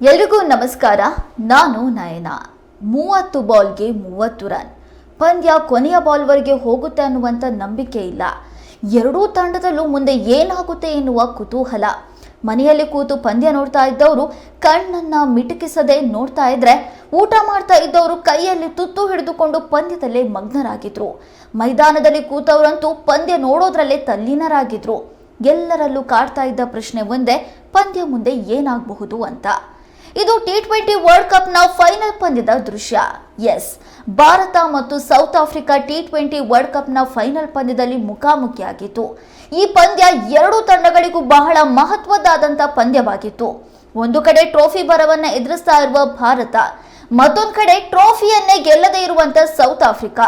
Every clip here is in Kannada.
ಎಲ್ರಿಗೂ ನಮಸ್ಕಾರ. ನಾನು ನಯನ. ಮೂವತ್ತು ಬಾಲ್ಗೆ ಮೂವತ್ತು ರನ್. ಪಂದ್ಯ ಕೊನೆಯ ಬಾಲ್ವರೆಗೆ ಹೋಗುತ್ತೆ ಅನ್ನುವಂಥ ನಂಬಿಕೆ ಇಲ್ಲ. ಎರಡೂ ತಂಡದಲ್ಲೂ ಮುಂದೆ ಏನಾಗುತ್ತೆ ಎನ್ನುವ ಕುತೂಹಲ. ಮನೆಯಲ್ಲಿ ಕೂತು ಪಂದ್ಯ ನೋಡ್ತಾ ಇದ್ದವರು ಕಣ್ಣನ್ನ ಮಿಟುಕಿಸದೆ ನೋಡ್ತಾ ಇದ್ರೆ ಊಟ ಮಾಡ್ತಾ ಇದ್ದವರು ಕೈಯಲ್ಲಿ ತುತ್ತು ಹಿಡಿದುಕೊಂಡು ಪಂದ್ಯದಲ್ಲೇ ಮಗ್ನರಾಗಿದ್ರು. ಮೈದಾನದಲ್ಲಿ ಕೂತವರಂತೂ ಪಂದ್ಯ ನೋಡೋದ್ರಲ್ಲೇ ತಲ್ಲೀನರಾಗಿದ್ರು. ಎಲ್ಲರಲ್ಲೂ ಕಾಡ್ತಾ ಇದ್ದ ಪ್ರಶ್ನೆ ಒಂದೇ, ಪಂದ್ಯ ಮುಂದೆ ಏನಾಗಬಹುದು ಅಂತ. ಇದು ಟಿ ಟ್ವೆಂಟಿ ವರ್ಲ್ಡ್ ಕಪ್ನ ಫೈನಲ್ ಪಂದ್ಯದ ದೃಶ್ಯ. ಎಸ್ ಭಾರತ ಮತ್ತು South Africa T twenty world ಕಪ್ನ final ಪಂದ್ಯದಲ್ಲಿ ಮುಖಾಮುಖಿಯಾಗಿತ್ತು. ಈ ಪಂದ್ಯ ಎರಡೂ ತಂಡಗಳಿಗೂ ಬಹಳ ಮಹತ್ವದಾದಂಥ ಪಂದ್ಯವಾಗಿತ್ತು. ಒಂದು ಕಡೆ ಟ್ರೋಫಿ ಬರವನ್ನ ಎದುರಿಸ್ತಾ ಇರುವ ಭಾರತ, ಮತ್ತೊಂದು ಕಡೆ ಟ್ರೋಫಿಯನ್ನೇ ಗೆಲ್ಲದೇ ಇರುವಂತ ಸೌತ್ ಆಫ್ರಿಕಾ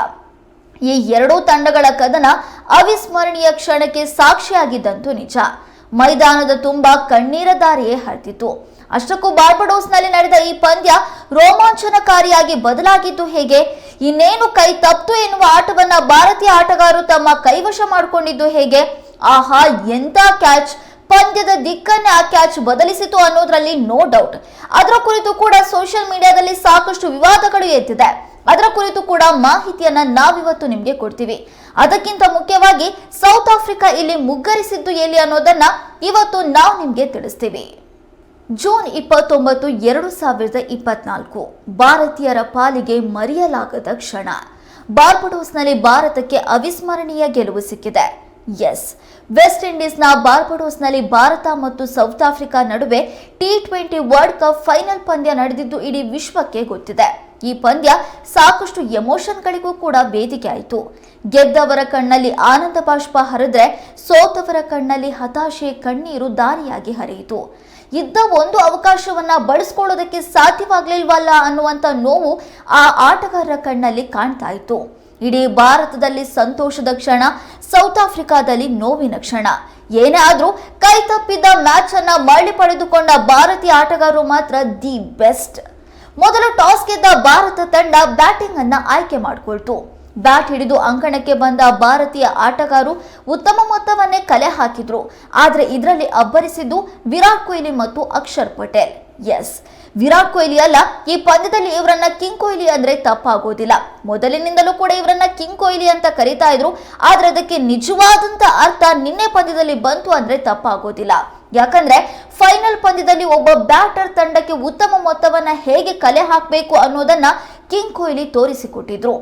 ಈ ಎರಡೂ ತಂಡಗಳ ಕದನ ಅವಿಸ್ಮರಣೀಯ ಕ್ಷಣಕ್ಕೆ ಸಾಕ್ಷಿಯಾಗಿದ್ದಂತೂ ನಿಜ. ಮೈದಾನದ ತುಂಬಾ ಕಣ್ಣೀರ ದಾರಿಯೇ ಹರಿದಿತ್ತು. ಅಷ್ಟಕ್ಕೂ ಬಾರ್ಬಡೋಸ್ನಲ್ಲಿ ನಡೆದ ಈ ಪಂದ್ಯ ರೋಮಾಂಚನಕಾರಿಯಾಗಿ ಬದಲಾಗಿದ್ದು ಹೇಗೆ? ಇನ್ನೇನು ಕೈ ತಪ್ತು ಎನ್ನುವ ಆಟವನ್ನ ಭಾರತೀಯ ಆಟಗಾರರು ತಮ್ಮ ಕೈವಶ ಮಾಡಿಕೊಂಡಿದ್ದು ಹೇಗೆ? ಆಹಾ, ಎಂತ ಕ್ಯಾಚ್? ಪಂದ್ಯದ ದಿಕ್ಕನ್ನೇ ಆ ಕ್ಯಾಚ್ ಬದಲಿಸಿತು ಅನ್ನೋದ್ರಲ್ಲಿ ನೋ ಡೌಟ್. ಅದರ ಕುರಿತು ಕೂಡ ಸೋಷಿಯಲ್ ಮೀಡಿಯಾದಲ್ಲಿ ಸಾಕಷ್ಟು ವಿವಾದಗಳು ಎದ್ದಿದೆ. ಅದರ ಕುರಿತು ಕೂಡ ಮಾಹಿತಿಯನ್ನ ನಾವಿವತ್ತು ನಿಮಗೆ ಕೊಡ್ತೀವಿ. ಅದಕ್ಕಿಂತ ಮುಖ್ಯವಾಗಿ ಸೌತ್ ಆಫ್ರಿಕಾ ಇಲ್ಲಿ ಮುಗ್ಗರಿಸಿದ್ದು ಎಲ್ಲಿ ಅನ್ನೋದನ್ನ ಇವತ್ತು ನಾವು ನಿಮಗೆ ತಿಳಿಸ್ತೀವಿ. ಜೂನ್ ಇಪ್ಪತ್ತೊಂಬತ್ತು, ಎರಡು ಸಾವಿರದ ಇಪ್ಪತ್ನಾಲ್ಕು. ಭಾರತೀಯರ ಪಾಲಿಗೆ ಮರೆಯಲಾಗದ ಕ್ಷಣ. ಬಾರ್ಬಡೋಸ್ನಲ್ಲಿ ಭಾರತಕ್ಕೆ ಅವಿಸ್ಮರಣೀಯ ಗೆಲುವು ಸಿಕ್ಕಿದೆ. ಎಸ್. ವೆಸ್ಟ್ ಇಂಡೀಸ್ನ ಬಾರ್ಬಡೋಸ್ನಲ್ಲಿ ಭಾರತ ಮತ್ತು ಸೌತ್ ಆಫ್ರಿಕಾ ನಡುವೆ T twenty world cup final ಪಂದ್ಯ ನಡೆದಿದ್ದು ಇಡೀ ವಿಶ್ವಕ್ಕೆ ಗೊತ್ತಿದೆ. ಈ ಪಂದ್ಯ ಸಾಕಷ್ಟು ಎಮೋಷನ್ಗಳಿಗೂ ಕೂಡ ವೇದಿಕೆ ಆಯಿತು. ಗೆದ್ದವರ ಕಣ್ಣಲ್ಲಿ ಆನಂದ ಬಾಷ್ಪ ಹರಿದ್ರೆ ಸೋತವರ ಕಣ್ಣಲ್ಲಿ ಹತಾಶೆ ಕಣ್ಣೀರು ದಾರಿಯಾಗಿ ಹರಿಯಿತು. ಇದ್ದ ಒಂದು ಅವಕಾಶವನ್ನ ಬಳಸ್ಕೊಳ್ಳೋದಕ್ಕೆ ಸಾಧ್ಯವಾಗ್ಲಿಲ್ವಲ್ಲ ಅನ್ನುವಂತ ನೋವು ಆ ಆಟಗಾರರ ಕಣ್ಣಲ್ಲಿ ಕಾಣ್ತಾ ಇತ್ತು. ಇಡೀ ಭಾರತದಲ್ಲಿ ಸಂತೋಷದ ಕ್ಷಣ, ಸೌತ್ ಆಫ್ರಿಕಾದಲ್ಲಿ ನೋವಿನ ಕ್ಷಣ. ಏನೇ ಆದ್ರೂ ಕೈ ತಪ್ಪಿದ್ದ ಮ್ಯಾಚ್ ಅನ್ನ ಮರಳಿ ಪಡೆದುಕೊಂಡ ಭಾರತೀಯ ಆಟಗಾರರು ಮಾತ್ರ ದಿ ಬೆಸ್ಟ್ ಮೊದಲು ಟಾಸ್ ಗೆದ್ದ ಭಾರತ ತಂಡ ಬ್ಯಾಟಿಂಗ್ ಅನ್ನ ಆಯ್ಕೆ ಮಾಡಿಕೊಳ್ತು. ಬ್ಯಾಟ್ ಹಿಡಿದು ಅಂಕಣಕ್ಕೆ ಬಂದ ಭಾರತೀಯ ಆಟಗಾರರು ಉತ್ತಮ ಮೊತ್ತವನ್ನೇ ಕಲೆ ಹಾಕಿದ್ರು. ಆದರೆ ಇದರಲ್ಲಿ ಅಬ್ಬರಿಸಿದ್ದು ವಿರಾಟ್ ಕೊಹ್ಲಿ ಮತ್ತು ಅಕ್ಷರ್ ಪಟೇಲ್. ಎಸ್, ವಿರಾಟ್ ಕೊಹ್ಲಿ ಅಲ್ಲ, ಈ ಪಂದ್ಯದಲ್ಲಿ ಇವರನ್ನ ಕಿಂಗ್ ಕೊಹ್ಲಿ ಅಂದ್ರೆ ತಪ್ಪಾಗೋದಿಲ್ಲ. ಮೊದಲಿನಿಂದಲೂ ಕೂಡ ಇವರನ್ನ ಕಿಂಗ್ ಕೊಹ್ಲಿ ಅಂತ ಕರೀತಾ ಇದ್ರು. ಆದ್ರೆ ಅದಕ್ಕೆ ನಿಜವಾದಂತ ಅರ್ಥ ನಿನ್ನೆ ಪಂದ್ಯದಲ್ಲಿ ಬಂತು ಅಂದ್ರೆ ತಪ್ಪಾಗೋದಿಲ್ಲ. ಯಾಕಂದ್ರೆ ಫೈನಲ್ ಪಂದ್ಯದಲ್ಲಿ ಒಬ್ಬ ಬ್ಯಾಟರ್ ತಂಡಕ್ಕೆ ಉತ್ತಮ ಮೊತ್ತವನ್ನ ಹೇಗೆ ಕಲೆ ಹಾಕಬೇಕು ಅನ್ನೋದನ್ನ ಕಿಂಗ್ ಕೊಹ್ಲಿ ತೋರಿಸಿಕೊಟ್ಟಿದ್ರು.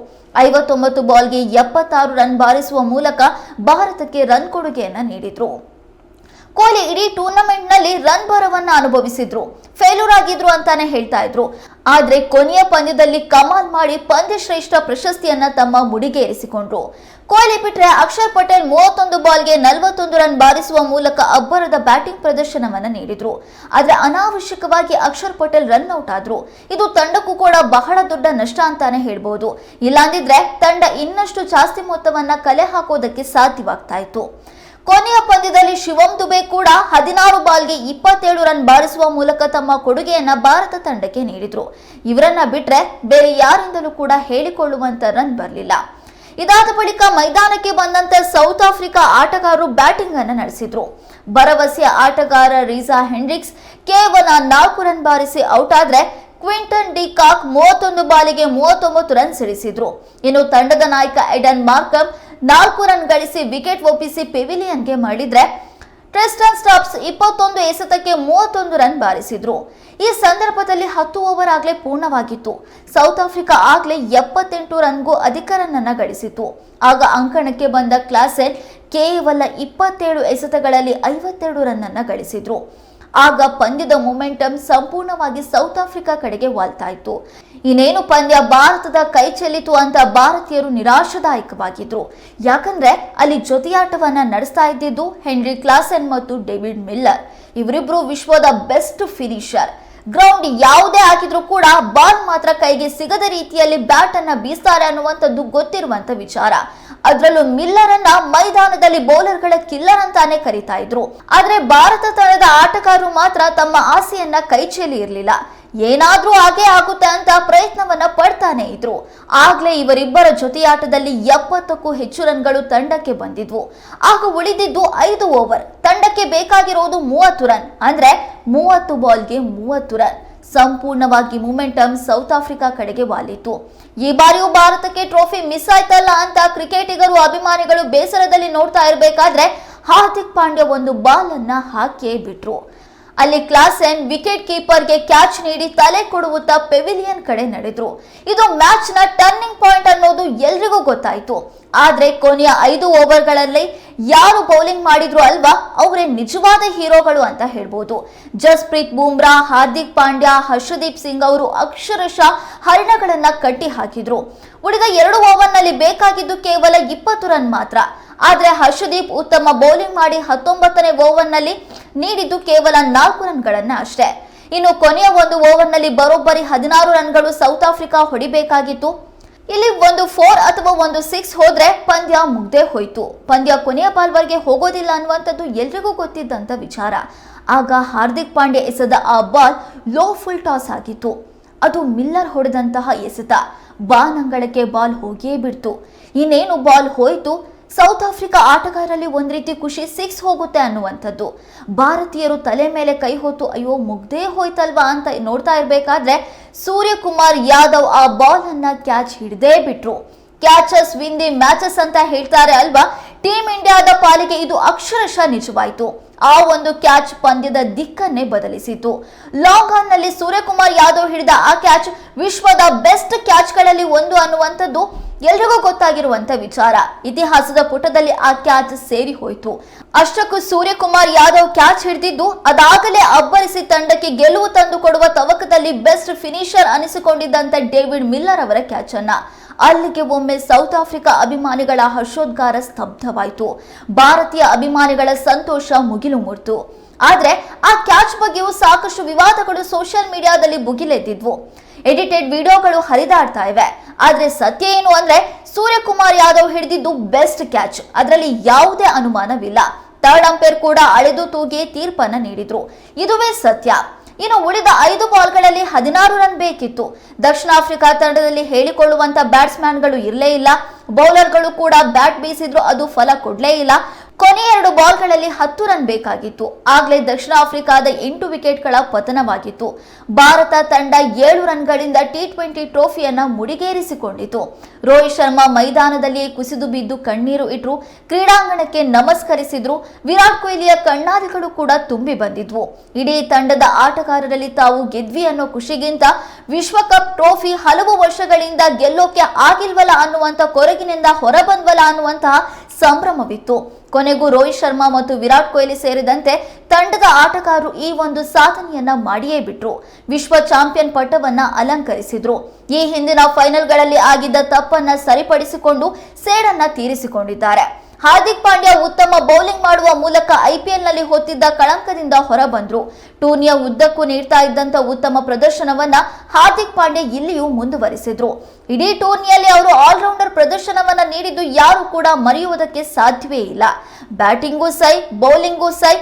ಐವತ್ತೊಂಬತ್ತು ಬಾಲ್ಗೆ ಎಪ್ಪತ್ತಾರು ರನ್ ಬಾರಿಸುವ ಮೂಲಕ ಭಾರತಕ್ಕೆ ರನ್ ಕೊಡುಗೆಯನ್ನು ನೀಡಿದ್ರು. ಕೊಹ್ಲಿ ಇಡೀ ಟೂರ್ನಮೆಂಟ್ನಲ್ಲಿ ರನ್ ಬರವನ್ನ ಅನುಭವಿಸಿದ್ರು. ಫೇಲ್ಯೂರ್ ಆಗಿದ್ರು ಅಂತಾನೆ ಹೇಳ್ತಾ ಇದ್ರು. ಆದ್ರೆ ಕೊನೆಯ ಪಂದ್ಯದಲ್ಲಿ ಕಮಾಲ್ ಮಾಡಿ ಪಂದ್ಯ ಶ್ರೇಷ್ಠ ಪ್ರಶಸ್ತಿಯನ್ನ ತಮ್ಮ ಮುಡಿಗೇರಿಸಿಕೊಂಡ್ರು ಕೊಹ್ಲಿ ಬಿಟ್ರೆ ಅಕ್ಷರ್ ಪಟೇಲ್ ಮೂವತ್ತೊಂದು ಬಾಲ್ಗೆ ನಲವತ್ತೊಂದು ರನ್ ಬಾರಿಸುವ ಮೂಲಕ ಅಬ್ಬರದ ಬ್ಯಾಟಿಂಗ್ ಪ್ರದರ್ಶನವನ್ನ ನೀಡಿದ್ರು. ಆದ್ರೆ ಅನಾವಶ್ಯಕವಾಗಿ ಅಕ್ಷರ್ ಪಟೇಲ್ ರನ್ ಔಟ್ ಆದ್ರು. ಇದು ತಂಡಕ್ಕೂ ಕೂಡ ಬಹಳ ದೊಡ್ಡ ನಷ್ಟ ಅಂತಾನೆ ಹೇಳ್ಬಹುದು ಇಲ್ಲಾಂದಿದ್ರೆ ತಂಡ ಇನ್ನಷ್ಟು ಜಾಸ್ತಿ ಮೊತ್ತವನ್ನ ಕಲೆ ಹಾಕೋದಕ್ಕೆ ಸಾಧ್ಯವಾಗ್ತಾ ಇತ್ತು. ಕೊನೆಯ ಪಂದ್ಯದಲ್ಲಿ ಶಿವಂ ದುಬೆ ಕೂಡ ಹದಿನಾರು ಬಾಲ್ಗೆ ಇಪ್ಪತ್ತೇಳು ರನ್ ಬಾರಿಸುವ ಮೂಲಕ ತಮ್ಮ ಕೊಡುಗೆಯನ್ನ ಭಾರತ ತಂಡಕ್ಕೆ ನೀಡಿದ್ರು. ಇವರನ್ನ ಬಿಟ್ರೆ ಬೇರೆ ಯಾರಿಂದಲೂ ಕೂಡ ಹೇಳಿಕೊಳ್ಳುವಂತ ರನ್ ಬರಲಿಲ್ಲ. ಇದಾದ ಬಳಿಕ ಮೈದಾನಕ್ಕೆ ಬಂದಂತ ಸೌತ್ ಆಫ್ರಿಕಾ ಆಟಗಾರರು ಬ್ಯಾಟಿಂಗ್ ಅನ್ನು ನಡೆಸಿದ್ರು. ಭರವಸೆಯ ಆಟಗಾರ ರೀಸಾ ಹೆಂಡ್ರಿಕ್ಸ್ ಕೇವಲ ನಾಲ್ಕು ರನ್ ಬಾರಿಸಿ ಔಟ್ ಆದ್ರೆ ಕ್ವಿಂಟನ್ ಡಿ ಕಾಕ್ ಮೂವತ್ತೊಂದು ಬಾಲಿಗೆ ಮೂವತ್ತೊಂಬತ್ತು ರನ್ ಸಿಡಿಸಿದ್ರು. ಇನ್ನು ತಂಡದ ನಾಯಕ ಎಡನ್ ಮಾರ್ಕಮ್ ನಾಲ್ಕು ರನ್ ಗಳಿಸಿ ವಿಕೆಟ್ ಒಪ್ಪಿಸಿ ಪೆವಿಲಿಯನ್ಗೆ ಮಾಡಿದ್ರೆ ಟ್ರೆಸ್ಟನ್ ಸ್ಟಾಪ್ಸ್ ಇಪ್ಪತ್ತೊಂದು ಎಸೆತಕ್ಕೆ ಮೂವತ್ತೊಂದು ರನ್ ಬಾರಿಸಿದ್ರು. ಈ ಸಂದರ್ಭದಲ್ಲಿ ಹತ್ತು ಓವರ್ ಆಗಲೇ ಪೂರ್ಣವಾಗಿತ್ತು. ಸೌತ್ ಆಫ್ರಿಕಾ ಆಗಲೇ ಎಪ್ಪತ್ತೆಂಟು ರನ್ಗೂ ಅಧಿಕ ರನ್ ಅನ್ನ ಗಳಿಸಿತು ಆಗ ಅಂಕಣಕ್ಕೆ ಬಂದ ಕ್ಲಾಸೆನ್ ಕೇವಲ ಇಪ್ಪತ್ತೇಳು ಎಸೆತಗಳಲ್ಲಿ ಐವತ್ತೆರಡು ರನ್ ಗಳಿಸಿದ್ರು. ಆಗ ಪಂದ್ಯದ ಮೊಮೆಂಟಮ್ ಸಂಪೂರ್ಣವಾಗಿ ಸೌತ್ ಆಫ್ರಿಕಾ ಕಡೆಗೆ ವಾಲ್ತಾ ಇತ್ತು ಇನ್ನೇನು ಪಂದ್ಯ ಭಾರತದ ಕೈ ಚೆಲ್ಲಿತು ಅಂತ ಭಾರತೀಯರು ನಿರಾಶಾದಾಯಕವಾಗಿದ್ರು. ಯಾಕಂದ್ರೆ ಅಲ್ಲಿ ಜೊತೆಯಾಟವನ್ನ ನಡೆಸ್ತಾ ಇದ್ದಿದ್ದು ಹೆನ್ರಿ ಕ್ಲಾಸೆನ್ ಮತ್ತು ಡೇವಿಡ್ ಮಿಲ್ಲರ್. ಇವರಿಬ್ರು ವಿಶ್ವದ ಬೆಸ್ಟ್ ಫಿನಿಷರ್. ಗ್ರೌಂಡ್ ಯಾವುದೇ ಹಾಕಿದ್ರೂ ಕೂಡ ಬಾಲ್ ಮಾತ್ರ ಕೈಗೆ ಸಿಗದ ರೀತಿಯಲ್ಲಿ ಬ್ಯಾಟ್ ಅನ್ನ ಬೀಸ್ತಾರೆ ಅನ್ನುವಂಥದ್ದು ಗೊತ್ತಿರುವಂತ ವಿಚಾರ. ಅದರಲ್ಲೂ ಮಿಲ್ಲರ್ ಅನ್ನ ಮೈದಾನದಲ್ಲಿ ಬೌಲರ್ಗಳ ಕಿಲ್ಲರ್ ಅಂತಾನೆ ಕರಿತಾ ಇದ್ರು. ಆದ್ರೆ ಭಾರತ ತಂಡದ ಆಟಗಾರರು ಮಾತ್ರ ತಮ್ಮ ಆಸೆಯನ್ನ ಕೈಚೇಲಿ ಇರಲಿಲ್ಲ. ಏನಾದ್ರೂ ಹಾಗೆ ಆಗುತ್ತೆ ಅಂತ ಪ್ರಯತ್ನವನ್ನ ಪಡ್ತಾನೆ ಇದ್ರು. ಆಗ್ಲೇ ಇವರಿಬ್ಬರ ಜೊತೆಯಾಟದಲ್ಲಿ ಎಪ್ಪತ್ತಕ್ಕೂ ಹೆಚ್ಚು ರನ್ಗಳು ತಂಡಕ್ಕೆ ಬಂದಿದ್ವು. ಆಗ ಉಳಿದಿದ್ದು ಐದು ಓವರ್. ತಂಡಕ್ಕೆ ಬೇಕಾಗಿರೋದು ಮೂವತ್ತು ರನ್. ಅಂದ್ರೆ ಮೂವತ್ತು ಬಾಲ್ಗೆ ಮೂವತ್ತು ರನ್. ಸಂಪೂರ್ಣವಾಗಿ ಮೊಮೆಂಟಮ್ ಸೌತ್ ಆಫ್ರಿಕಾ ಕಡೆಗೆ ವಾಲಿತು ಈ ಬಾರಿಯೂ ಭಾರತಕ್ಕೆ ಟ್ರೋಫಿ ಮಿಸ್ ಆಯ್ತಲ್ಲ ಅಂತ ಕ್ರಿಕೆಟಿಗರು ಅಭಿಮಾನಿಗಳು ಬೇಸರದಲ್ಲಿ ನೋಡ್ತಾ ಇರಬೇಕಾದ್ರೆ ಹಾರ್ದಿಕ್ ಪಾಂಡ್ಯ ಒಂದು ಬಾಲ್ ಅನ್ನ ಹಾಕಿಯೇ ಬಿಟ್ರು. ಅಲ್ಲಿ ಕ್ಲಾಸೆನ್ ವಿಕೆಟ್ ಕೀಪರ್ಗೆ ಕ್ಯಾಚ್ ನೀಡಿ ತಲೆ ಕೊಡುತ್ತಾ ಪೆವಿಲಿಯನ್ ಕಡೆ ನಡೆದ್ರು. ಇದು ಮ್ಯಾಚ್ನ ಟರ್ನಿಂಗ್ ಪಾಯಿಂಟ್ ಅನ್ನೋದು ಎಲ್ರಿಗೂ ಗೊತ್ತಾಯ್ತು. ಆದ್ರೆ ಕೊನೆಯ ಐದು ಓವರ್ಗಳಲ್ಲಿ ಯಾರು ಬೌಲಿಂಗ್ ಮಾಡಿದ್ರು ಅಲ್ವಾ? ಅವರೇ ನಿಜವಾದ ಹೀರೋಗಳು ಅಂತ ಹೇಳ್ಬೋದು. ಜಸ್ಪ್ರೀತ್ ಬೂಮ್ರಾ, ಹಾರ್ದಿಕ್ ಪಾಂಡ್ಯ, ಹರ್ಷದೀಪ್ ಸಿಂಗ್ ಅವರು ಅಕ್ಷರಶಃ ಹರಣಗಳನ್ನ ಕಟ್ಟಿ ಹಾಕಿದ್ರು. ಉಳಿದ ಎರಡು ಓವರ್ನಲ್ಲಿ ಬೇಕಾಗಿದ್ದು ಕೇವಲ ಇಪ್ಪತ್ತು ರನ್ ಮಾತ್ರ. ಆದ್ರೆ ಹರ್ಷದೀಪ್ ಉತ್ತಮ ಬೌಲಿಂಗ್ ಮಾಡಿ ಹತ್ತೊಂಬತ್ತನೇ ಓವರ್ನಲ್ಲಿ ನೀಡಿದ್ದು ಕೇವಲ ನಾಲ್ಕು ರನ್ಗಳನ್ನ ಅಷ್ಟೇ. ಇನ್ನು ಕೊನೆಯ ಒಂದು ಓವರ್ನಲ್ಲಿ ಬರೋಬ್ಬರಿ ಹದಿನಾರು ರನ್ಗಳು ಸೌತ್ ಆಫ್ರಿಕಾ ಹೊಡಿಬೇಕಾಗಿತ್ತು. ಇಲ್ಲಿ ಒಂದು ಫೋರ್ ಅಥವಾ ಒಂದು ಸಿಕ್ಸ್ ಹೋದ್ರೆ ಪಂದ್ಯ ಮುಗ್ದೇ ಹೋಯ್ತು. ಪಂದ್ಯ ಕೊನೆಯ ಬಾಲ್ವರೆಗೆ ಹೋಗೋದಿಲ್ಲ ಅನ್ನುವಂಥದ್ದು ಎಲ್ರಿಗೂ ಗೊತ್ತಿದ್ದಂತ ವಿಚಾರ. ಆಗ ಹಾರ್ದಿಕ್ ಪಾಂಡ್ಯ ಎಸೆದ ಆ ಬಾಲ್ ಲೋ ಫುಲ್ ಟಾಸ್ ಆಗಿತ್ತು. ಅದು ಮಿಲ್ಲರ್ ಹೊಡೆದಂತಹ ಎಸೆತ. ಬಾನಂಗಳಕ್ಕೆ ಬಾಲ್ ಹೋಗಿಯೇ ಬಿಡ್ತು. ಇನ್ನೇನು ಬಾಲ್ ಹೋಯ್ತು? ಸೌತ್ ಆಫ್ರಿಕಾ ಆಟಗಾರರಲ್ಲಿ ಒಂದು ರೀತಿ ಖುಷಿ ಸಿಕ್ಸ್ ಹೋಗುತ್ತೆ ಅನ್ನುವಂಥದ್ದು. ಭಾರತೀಯರು ತಲೆ ಮೇಲೆ ಕೈ ಹೊತ್ತು, ಅಯ್ಯೋ, ಮುಗ್ದೇ ಹೋಯ್ತಲ್ವಾ ಅಂತ ನೋಡ್ತಾ ಇರಬೇಕಾದ್ರೆ ಸೂರ್ಯಕುಮಾರ್ ಯಾದವ್ ಆ ಬಾಲ್ ಅನ್ನ ಕ್ಯಾಚ್ ಹಿಡದೇ ಬಿಟ್ರು. ಕ್ಯಾಚಸ್ ವಿನ್ ದಿ ಮ್ಯಾಚಸ್ ಅಂತ ಹೇಳ್ತಾರೆ ಅಲ್ವಾ? ಟೀಮ್ ಇಂಡಿಯಾದ ಪಾಲಿಗೆ ಇದು ಅಕ್ಷರಶಃ ನಿಜವಾಯಿತು. ಆ ಒಂದು ಕ್ಯಾಚ್ ಪಂದ್ಯದ ದಿಕ್ಕನ್ನೇ ಬದಲಿಸಿತು. ಲಾಂಗ್ ಆನ್ನಲ್ಲಿ ಸೂರ್ಯಕುಮಾರ್ ಯಾದವ್ ಹಿಡಿದ ಆ ಕ್ಯಾಚ್ ವಿಶ್ವದ ಬೆಸ್ಟ್ ಕ್ಯಾಚ್ಗಳಲ್ಲಿ ಒಂದು ಅನ್ನುವಂಥದ್ದು. ಎಲ್ರಿಗೂ ಗೊತ್ತಾಗಿರುವಂತ ವಿಚಾರ. ಇತಿಹಾಸದ ಪುಟದಲ್ಲಿ ಆ ಕ್ಯಾಚ್ ಸೇರಿ ಹೋಯಿತು. ಅಷ್ಟಕ್ಕೂ ಸೂರ್ಯಕುಮಾರ್ ಯಾದವ್ ಕ್ಯಾಚ್ ಹಿಡಿದಿದ್ದು ಅದಾಗಲೇ ಅಬ್ಬರಿಸಿ ತಂಡಕ್ಕೆ ಗೆಲುವು ತಂದು ಕೊಡುವ ತವಕದಲ್ಲಿ ಬೆಸ್ಟ್ ಫಿನಿಷರ್ ಅನಿಸಿಕೊಂಡಿದ್ದಂತ ಡೇವಿಡ್ ಮಿಲ್ಲರ್ ಅವರ ಕ್ಯಾಚ್ ಅನ್ನ ಅಲ್ಲಿಗೆ ಒಮ್ಮೆ ಸೌತ್ ಆಫ್ರಿಕಾ ಅಭಿಮಾನಿಗಳ ಹರ್ಷೋದ್ಗಾರ ಸ್ತಬ್ಧವಾಯಿತು. ಭಾರತೀಯ ಅಭಿಮಾನಿಗಳ ಸಂತೋಷ ಮುಗಿಲು ಮುರ್ತು. ಆದ್ರೆ ಆ ಕ್ಯಾಚ್ ಬಗ್ಗೆಯೂ ಸಾಕಷ್ಟು ವಿವಾದಗಳು ಸೋಷಿಯಲ್ ಮೀಡಿಯಾದಲ್ಲಿ ಭುಗಿಲೆದ್ದಿದ್ವು. ಎಡಿಟೆಡ್ ವಿಡಿಯೋಗಳು ಹರಿದಾಡ್ತಾ ಇವೆ. ಆದ್ರೆ ಸತ್ಯ ಏನು ಅಂದ್ರೆ ಸೂರ್ಯಕುಮಾರ್ ಯಾದವ್ ಹಿಡಿದಿದ್ದು ಬೆಸ್ಟ್ ಕ್ಯಾಚ್ ಅದರಲ್ಲಿ ಯಾವುದೇ ಅನುಮಾನವಿಲ್ಲ. ಥರ್ಡ್ ಅಂಪೇರ್ ಕೂಡ ಅಳೆದು ತೂಗಿ ತೀರ್ಪನ್ನ ನೀಡಿದ್ರು. ಇದುವೇ ಸತ್ಯ. ಇನ್ನು ಉಳಿದ ಐದು ಬಾಲ್ಗಳಲ್ಲಿ ಹದಿನಾರು ರನ್ ಬೇಕಿತ್ತು. ದಕ್ಷಿಣ ಆಫ್ರಿಕಾ ತಂಡದಲ್ಲಿ ಹೇಳಿಕೊಳ್ಳುವಂತ ಬ್ಯಾಟ್ಸ್ಮನ್ಗಳು ಇರಲೇ ಇಲ್ಲ. ಬೌಲರ್ಗಳು ಕೂಡ ಬ್ಯಾಟ್ ಬೀಸಿದ್ರು, ಅದು ಫಲ ಕೊಡ್ಲೇ ಇಲ್ಲ. ಕೊನೆಯ ಎರಡು ಬಾಲ್ಗಳಲ್ಲಿ ಹತ್ತು ರನ್ ಬೇಕಾಗಿತ್ತು. ಆಗಲೇ ದಕ್ಷಿಣ ಆಫ್ರಿಕಾದ ಎಂಟು ವಿಕೆಟ್ಗಳ ಪತನವಾಗಿತ್ತು. ಭಾರತ ತಂಡ ಏಳು ರನ್ಗಳಿಂದ ಟಿ ಟ್ವೆಂಟಿ ಟ್ರೋಫಿಯನ್ನ ಮುಡಿಗೇರಿಸಿಕೊಂಡಿತು. ರೋಹಿತ್ ಶರ್ಮಾ ಮೈದಾನದಲ್ಲಿಯೇ ಕುಸಿದು ಬಿದ್ದು ಕಣ್ಣೀರು ಇಟ್ಟರು ಕ್ರೀಡಾಂಗಣಕ್ಕೆ ನಮಸ್ಕರಿಸಿದ್ರು. ವಿರಾಟ್ ಕೊಹ್ಲಿಯ ಕಣ್ಣಾದಿಗಳು ಕೂಡ ತುಂಬಿ ಬಂದಿದ್ವು. ಇಡೀ ತಂಡದ ಆಟಗಾರರಲ್ಲಿ ತಾವು ಗೆದ್ವಿ ಅನ್ನೋ ಖುಷಿಗಿಂತ ವಿಶ್ವಕಪ್ ಟ್ರೋಫಿ ಹಲವು ವರ್ಷಗಳಿಂದ ಗೆಲ್ಲೋಕೆ ಆಗಿಲ್ವಲ್ಲ ಅನ್ನುವಂತ ಕೊರಗಿನಿಂದ ಹೊರಬಂದ್ವಲ್ಲ ಅನ್ನುವಂತಹ ಸಂಭ್ರಮವಿತ್ತು. ಕೊನೆಗೂ ರೋಹಿತ್ ಶರ್ಮಾ ಮತ್ತು ವಿರಾಟ್ ಕೊಹ್ಲಿ ಸೇರಿದಂತೆ ತಂಡದ ಆಟಗಾರರು ಈ ಒಂದು ಸಾಧನೆಯನ್ನ ಮಾಡಿಯೇ ಬಿಟ್ರು. ವಿಶ್ವ ಚಾಂಪಿಯನ್ ಪಟ್ಟವನ್ನ ಅಲಂಕರಿಸಿದ್ರು. ಈ ಹಿಂದಿನ ಫೈನಲ್ಗಳಲ್ಲಿ ಆಗಿದ್ದ ತಪ್ಪನ್ನ ಸರಿಪಡಿಸಿಕೊಂಡು ಸೇಡನ್ನ ತೀರಿಸಿಕೊಂಡಿದ್ದಾರೆ. ಹಾರ್ದಿಕ್ ಪಾಂಡ್ಯ ಉತ್ತಮ ಬೌಲಿಂಗ್ ಮಾಡುವ ಮೂಲಕ ಐಪಿಎಲ್ನಲ್ಲಿ ಹೊತ್ತಿದ್ದ ಕಳಂಕದಿಂದ ಹೊರಬಂದ್ರು. ಟೂರ್ನಿಯ ಉದ್ದಕ್ಕೂ ನೀಡ್ತಾ ಇದ್ದಂತ ಉತ್ತಮ ಪ್ರದರ್ಶನವನ್ನ ಹಾರ್ದಿಕ್ ಪಾಂಡ್ಯ ಇಲ್ಲಿಯೂ ಮುಂದುವರಿಸಿದ್ರು. ಇಡೀ ಟೂರ್ನಿಯಲ್ಲಿ ಅವರು ಆಲ್ರೌಂಡರ್ ಪ್ರದರ್ಶನವನ್ನ ನೀಡಿದ್ದು ಯಾರು ಕೂಡ ಮರೆಯುವುದಕ್ಕೆ ಸಾಧ್ಯವೇ ಇಲ್ಲ. ಬ್ಯಾಟಿಂಗೂ ಸೈ, ಬೌಲಿಂಗೂ ಸೈ,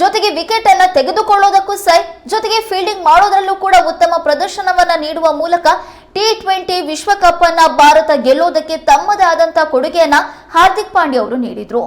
ಜೊತೆಗೆ ವಿಕೆಟ್ ಅನ್ನ ತೆಗೆದುಕೊಳ್ಳೋದಕ್ಕೂ ಸೈ, ಜೊತೆಗೆ ಫೀಲ್ಡಿಂಗ್ ಮಾಡೋದ್ರಲ್ಲೂ ಕೂಡ ಉತ್ತಮ ಪ್ರದರ್ಶನವನ್ನ ನೀಡುವ ಮೂಲಕ ಟಿ ಟ್ವೆಂಟಿ ವಿಶ್ವಕಪ್ ಅನ್ನ ಭಾರತ ಗೆಲ್ಲೋದಕ್ಕೆ ತಮ್ಮದೇ ಆದಂತ ಕೊಡುಗೆಯನ್ನ ಹಾರ್ದಿಕ್ ಪಾಂಡ್ಯ ಅವರು ನೀಡಿದ್ರು.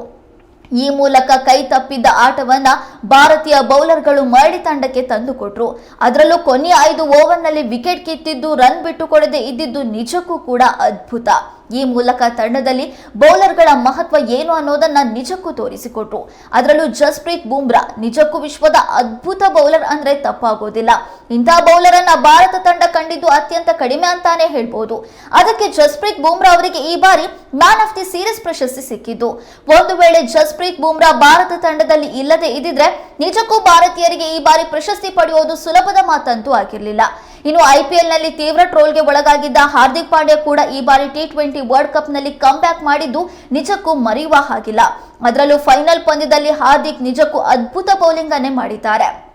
ಈ ಮೂಲಕ ಕೈ ತಪ್ಪಿದ್ದ ಆಟವನ್ನ ಭಾರತೀಯ ಬೌಲರ್ಗಳು ಮರಳಿ ತಂಡಕ್ಕೆ ತಂದುಕೊಟ್ರು. ಅದರಲ್ಲೂ ಕೊನೆಯ ಐದು ಓವರ್ನಲ್ಲಿ ವಿಕೆಟ್ ಕಿತ್ತಿದ್ದು ರನ್ ಬಿಟ್ಟು ಕೊಡದೆ ಇದ್ದಿದ್ದು ನಿಜಕ್ಕೂ ಕೂಡ ಅದ್ಭುತ. ಈ ಮೂಲಕ ತಂಡದಲ್ಲಿ ಬೌಲರ್ಗಳ ಮಹತ್ವ ಏನು ಅನ್ನೋದನ್ನ ನಿಜಕ್ಕೂ ತೋರಿಸಿಕೊಟ್ರು. ಅದರಲ್ಲೂ ಜಸ್ಪ್ರೀತ್ ಬೂಮ್ರಾ ನಿಜಕ್ಕೂ ವಿಶ್ವದ ಅದ್ಭುತ ಬೌಲರ್ ಅಂದ್ರೆ ತಪ್ಪಾಗೋದಿಲ್ಲ. ಇಂಥ ಬೌಲರ್ ಅನ್ನ ಭಾರತ ತಂಡ ಕಂಡಿದ್ದು ಅತ್ಯಂತ ಕಡಿಮೆ ಅಂತಾನೆ ಹೇಳ್ಬೋದು. ಅದಕ್ಕೆ ಜಸ್ಪ್ರೀತ್ ಬೂಮ್ರಾ ಅವರಿಗೆ ಈ ಬಾರಿ ಮ್ಯಾನ್ ಆಫ್ ದಿ ಸೀರೀಸ್ ಪ್ರಶಸ್ತಿ ಸಿಕ್ಕಿದ್ದು. ಒಂದು ವೇಳೆ ಜಸ್ಪ್ರೀತ್ ಬೂಮ್ರಾ ಭಾರತ ತಂಡದಲ್ಲಿ ಇಲ್ಲದೆ ಇದ್ದಿದ್ರೆ ನಿಜಕ್ಕೂ ಭಾರತೀಯರಿಗೆ ಈ ಬಾರಿ ಪ್ರಶಸ್ತಿ ಪಡೆಯುವುದು ಸುಲಭದ ಮಾತಂತೂ ಆಗಿರಲಿಲ್ಲ. ಇನ್ನು ಐಪಿಎಲ್ನಲ್ಲಿ ತೀವ್ರ ಟ್ರೋಲ್ಗೆ ಒಳಗಾಗಿದ್ದ ಹಾರ್ದಿಕ್ ಪಾಂಡ್ಯ ಕೂಡ ಈ ಬಾರಿ ಟಿ ಟ್ವೆಂಟಿ ವರ್ಲ್ಡ್ ಕಪ್ನಲ್ಲಿ ಕಮ್ ಬ್ಯಾಕ್ ಮಾಡಿದ್ದು ನಿಜಕ್ಕೂ ಮರೆಯುವ ಹಾಗಿಲ್ಲ. ಅದರಲ್ಲೂ ಫೈನಲ್ ಪಂದ್ಯದಲ್ಲಿ ಹಾರ್ದಿಕ್ ನಿಜಕ್ಕೂ ಅದ್ಭುತ ಬೌಲಿಂಗ್ ಅನ್ನೇ ಮಾಡಿದ್ದಾರೆ.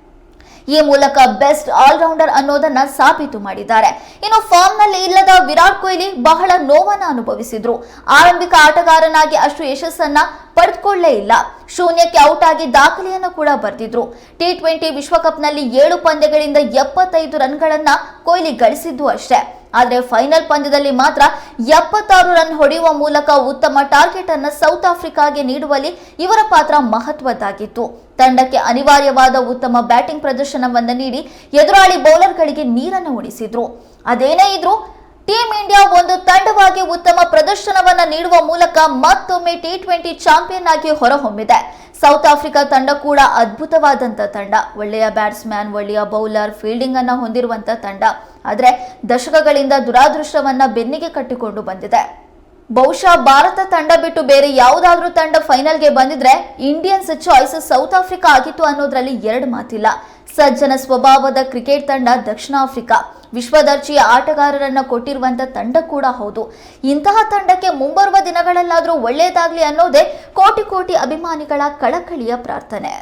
ಈ ಮೂಲಕ ಬೆಸ್ಟ್ ಆಲ್ರೌಂಡರ್ ಅನ್ನೋದನ್ನ ಸಾಬೀತು ಮಾಡಿದ್ದಾರೆ. ಇನ್ನು ಫಾರ್ಮ್ನಲ್ಲಿ ಇಲ್ಲದ ವಿರಾಟ್ ಕೊಹ್ಲಿ ಬಹಳ ನೋವನ್ನ ಅನುಭವಿಸಿದ್ರು. ಆರಂಭಿಕ ಆಟಗಾರನಾಗಿ ಅಷ್ಟು ಯಶಸ್ಸನ್ನ ಪಡೆದುಕೊಳ್ಳೇ ಇಲ್ಲ. ಶೂನ್ಯಕ್ಕೆ ಔಟ್ ಆಗಿ ದಾಖಲೆಯನ್ನು ಕೂಡ ಬರೆದಿದ್ರು. ಟಿ ಟ್ವೆಂಟಿ ವಿಶ್ವಕಪ್ನಲ್ಲಿ ಏಳು ಪಂದ್ಯಗಳಿಂದ ಎಪ್ಪತ್ತೈದು ರನ್ಗಳನ್ನ ಕೊಹ್ಲಿ ಗಳಿಸಿದ್ದು ಅಷ್ಟೇ. ಆದರೆ ಫೈನಲ್ ಪಂದ್ಯದಲ್ಲಿ ಮಾತ್ರ ಎಪ್ಪತ್ತಾರು ರನ್ ಹೊಡೆಯುವ ಮೂಲಕ ಉತ್ತಮ ಟಾರ್ಗೆಟ್ ಅನ್ನು ಸೌತ್ ಆಫ್ರಿಕಾಗೆ ನೀಡುವಲ್ಲಿ ಇವರ ಪಾತ್ರ ಮಹತ್ವದ್ದಾಗಿತ್ತು. ತಂಡಕ್ಕೆ ಅನಿವಾರ್ಯವಾದ ಉತ್ತಮ ಬ್ಯಾಟಿಂಗ್ ಪ್ರದರ್ಶನವನ್ನು ನೀಡಿ ಎದುರಾಳಿ ಬೌಲರ್ಗಳಿಗೆ ನೀರನ್ನು ಉಣಿಸಿದ್ರು ಅದೇನೇ ಇದ್ರು ಟೀಂ ಇಂಡಿಯಾ ಒಂದು ತಂಡವಾಗಿ ಉತ್ತಮ ಪ್ರದರ್ಶನವನ್ನು ನೀಡುವ ಮೂಲಕ ಮತ್ತೊಮ್ಮೆ ಟಿ ಟ್ವೆಂಟಿ ಚಾಂಪಿಯನ್ ಆಗಿ ಹೊರಹೊಮ್ಮಿದೆ. ಸೌತ್ ಆಫ್ರಿಕಾ ತಂಡ ಕೂಡ ಅದ್ಭುತವಾದಂತ ತಂಡ. ಒಳ್ಳೆಯ ಬ್ಯಾಟ್ಸ್ಮ್ಯಾನ್, ಒಳ್ಳೆಯ ಬೌಲರ್ ಫೀಲ್ಡಿಂಗ್ ಅನ್ನ ಹೊಂದಿರುವಂತ ತಂಡ. ಆದರೆ ದಶಕಗಳಿಂದ ದುರಾದೃಷ್ಟವನ್ನ ಬೆನ್ನಿಗೆ ಕಟ್ಟಿಕೊಂಡು ಬಂದಿದೆ. ಬಹುಶಃ ಭಾರತ ತಂಡ ಬಿಟ್ಟು ಬೇರೆ ಯಾವುದಾದ್ರೂ ತಂಡ ಫೈನಲ್ಗೆ ಬಂದಿದ್ರೆ ಇಂಡಿಯನ್ಸ್ ಚಾಯ್ಸ್ ಸೌತ್ ಆಫ್ರಿಕಾ ಆಗಿತ್ತು ಅನ್ನೋದ್ರಲ್ಲಿ ಎರಡು ಮಾತಿಲ್ಲ. ಸಜ್ಜನ ಸ್ವಭಾವದ ಕ್ರಿಕೆಟ್ ತಂಡ ದಕ್ಷಿಣ ಆಫ್ರಿಕಾ. ವಿಶ್ವದರ್ಜೆಯ ಆಟಗಾರರನ್ನ ಕೊಟ್ಟಿರುವಂತ ತಂಡ ಕೂಡ ಹೌದು. ಇಂತಹ ತಂಡಕ್ಕೆ ಮುಂಬರುವ ದಿನಗಳಲ್ಲಾದರೂ ಒಳ್ಳೆಯದಾಗ್ಲಿ ಅನ್ನೋದೇ ಕೋಟಿ ಕೋಟಿ ಅಭಿಮಾನಿಗಳ ಕಳಕಳಿಯ ಪ್ರಾರ್ಥನೆ.